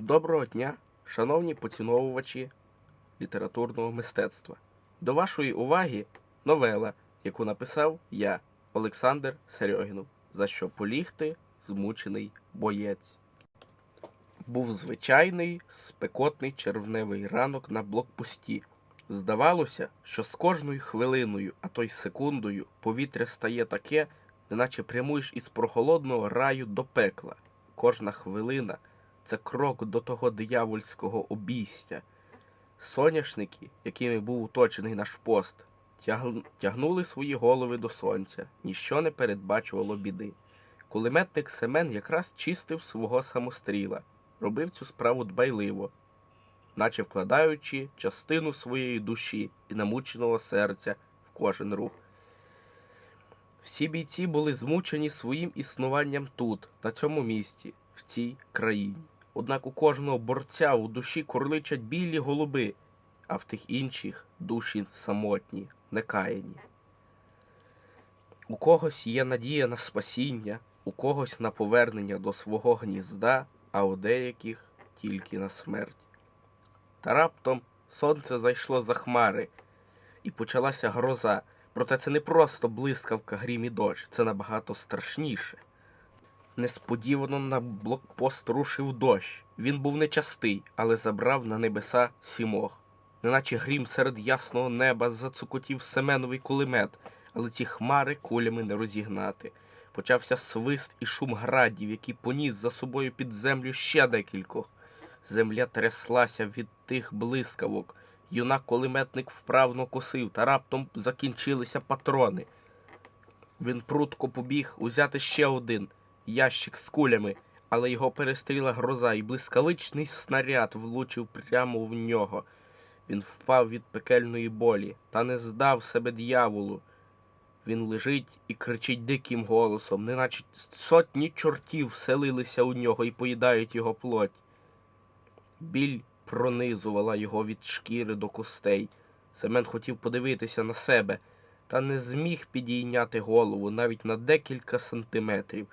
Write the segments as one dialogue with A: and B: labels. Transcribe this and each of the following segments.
A: Доброго дня, шановні поціновувачі літературного мистецтва. До вашої уваги новела, яку написав я, Олександр Серьогінов, за що полігти змучений боєць. Був звичайний спекотний червневий ранок на блокпості. Здавалося, що з кожною хвилиною, а то й секундою, повітря стає таке, неначе прямуєш із прохолодного раю до пекла. Кожна хвилина це крок до того диявольського обійстя. Соняшники, якими був оточений наш пост, тягнули свої голови до сонця, ніщо не передбачувало біди. Кулеметник Семен якраз чистив свого самостріла, робив цю справу дбайливо, наче вкладаючи частину своєї душі і намученого серця в кожен рух. Всі бійці були змучені своїм існуванням тут, на цьому місці, в цій країні. Однак у кожного борця у душі курличать білі голуби, а в тих інших душі самотні, некаяні. У когось є надія на спасіння, у когось на повернення до свого гнізда, а у деяких тільки на смерть. Та раптом сонце зайшло за хмари, і почалася гроза. Проте це не просто блискавка, грім і дощ, це набагато страшніше. Несподівано на блокпост рушив дощ. Він був нечастий, але забрав на небеса сімох. Неначе грім серед ясного неба зацукотів Семеновий кулемет, але ці хмари кулями не розігнати. Почався свист і шум градів, який поніс за собою під землю ще декількох. Земля тряслася від тих блискавок. Юнак кулеметник вправно косив, та раптом закінчилися патрони. Він прутко побіг узяти ще один ящик з кулями, але його перестріла гроза, і блискавичний снаряд влучив прямо в нього. Він впав від пекельної болі та не здав себе дьяволу. Він лежить і кричить диким голосом, неначе сотні чортів вселилися у нього і поїдають його плоть. Біль пронизувала його від шкіри до костей. Семен хотів подивитися на себе, та не зміг підійняти голову навіть на декілька сантиметрів.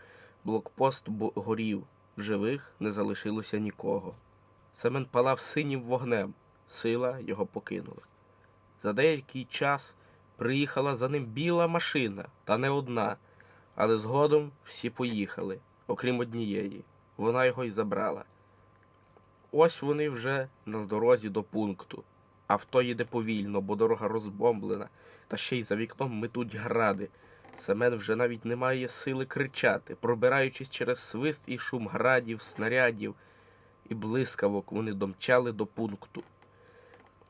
A: Блокпост горів, в живих не залишилося нікого. Семен палав синім вогнем, сила його покинула. За деякий час приїхала за ним біла машина, та не одна, але згодом всі поїхали, окрім однієї. Вона його й забрала. Ось вони вже на дорозі до пункту. Авто їде повільно, бо дорога розбомблена, та ще й за вікном метуть гради. Семен вже навіть не має сили кричати, пробираючись через свист і шум градів, снарядів і блискавок, вони домчали до пункту.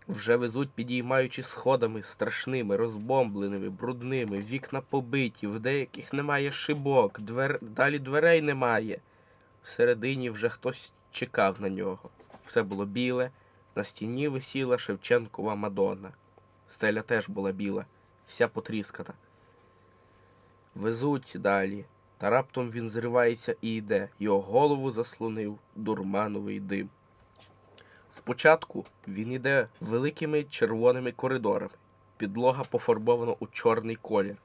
A: Вже везуть, підіймаючи сходами страшними, розбомбленими, брудними, вікна побиті, в деяких немає шибок, двер... далі дверей немає. Всередині вже хтось чекав на нього. Все було біле, на стіні висіла Шевченкова Мадонна. Стеля теж була біла, вся потріскана. Везуть далі, та раптом він зривається і йде. Його голову заслонив дурмановий дим. Спочатку він іде великими червоними коридорами. Підлога пофарбована у чорний колір.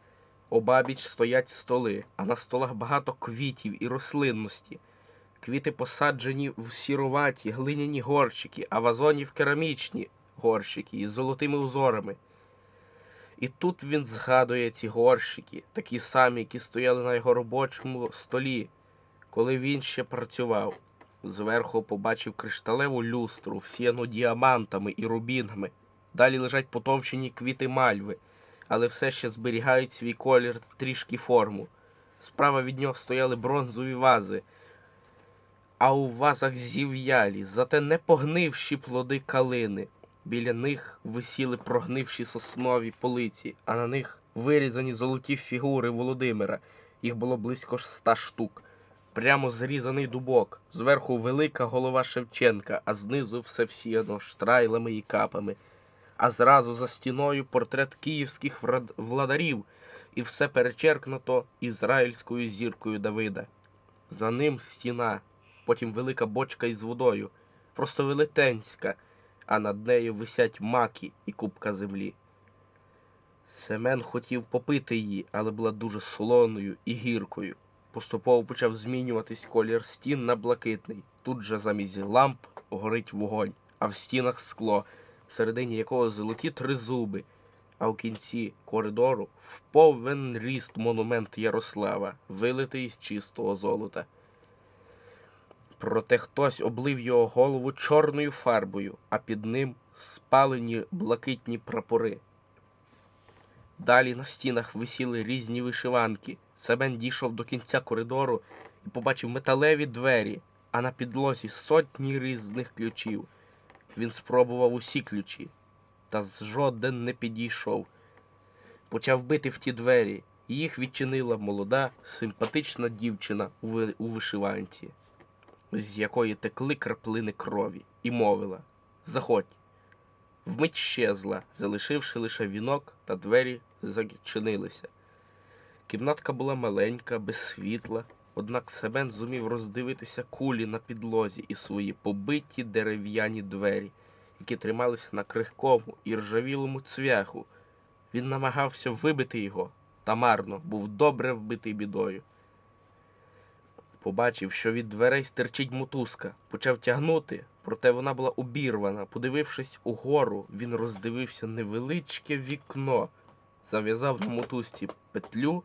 A: Обабіч стоять столи, а на столах багато квітів і рослинності. Квіти посаджені в сіруваті, глиняні горщики, а вазоні в керамічні горщики із золотими узорами. І тут він згадує ці горщики, такі самі, які стояли на його робочому столі, коли він ще працював. Зверху побачив кришталеву люстру, всіяну діамантами і рубінами. Далі лежать потовчені квіти мальви, але все ще зберігають свій колір трішки форму. Справа від нього стояли бронзові вази, а у вазах зів'ялі, зате не погнивші плоди калини. Біля них висіли прогнивші соснові полиці, а на них вирізані золоті фігури Володимира. Їх було близько ста штук. Прямо зрізаний дубок, зверху велика голова Шевченка, а знизу все всіяно штрайлами і капами. А зразу за стіною портрет київських владарів, і все перечеркнуто ізраїльською зіркою Давида. За ним стіна, потім велика бочка із водою, просто велетенська, а над нею висять маки і купка землі. Семен хотів попити її, але була дуже солоною і гіркою. Поступово почав змінюватись колір стін на блакитний. Тут же замість ламп горить вогонь, а в стінах скло, всередині якого золоті тризуби, а в кінці коридору в повен ріст монумент Ярослава, вилитий з чистого золота. Проте хтось облив його голову чорною фарбою, а під ним спалені блакитні прапори. Далі на стінах висіли різні вишиванки. Себен дійшов до кінця коридору і побачив металеві двері, а на підлозі сотні різних ключів. Він спробував усі ключі, та жоден не підійшов. Почав бити в ті двері, і їх відчинила молода, симпатична дівчина у вишиванці, з якої текли краплини крові, і мовила Заходь. Вмить щезла, залишивши лише вінок, та двері зачинилися. Кімнатка була маленька, без світла, однак Себен зумів роздивитися кулі на підлозі і свої побиті дерев'яні двері, які трималися на крихкому і ржавілому цвяху. Він намагався вибити його, та марно був добре вбитий бідою. Побачив, що від дверей стирчить мотузка, почав тягнути, проте вона була обірвана. Подивившись угору, він роздивився невеличке вікно, зав'язав на мотузці петлю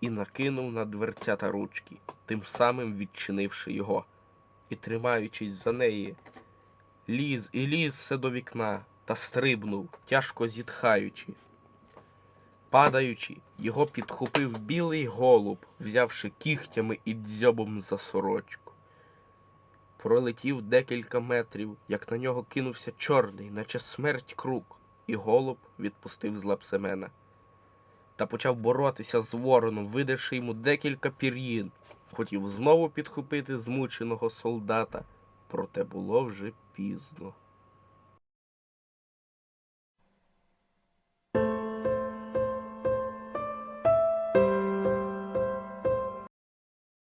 A: і накинув на дверцята ручки, тим самим відчинивши його. І, тримаючись за неї, ліз і ліз все до вікна та стрибнув, тяжко зітхаючи. Падаючи, його підхопив білий голуб, взявши кігтями і дзьобом за сорочку. Пролетів декілька метрів, як на нього кинувся чорний, наче смерть крук, і голуб відпустив з лап Семена. Та почав боротися з вороном, видавши йому декілька пір'їн. Хотів знову підхопити змученого солдата, проте було вже пізно.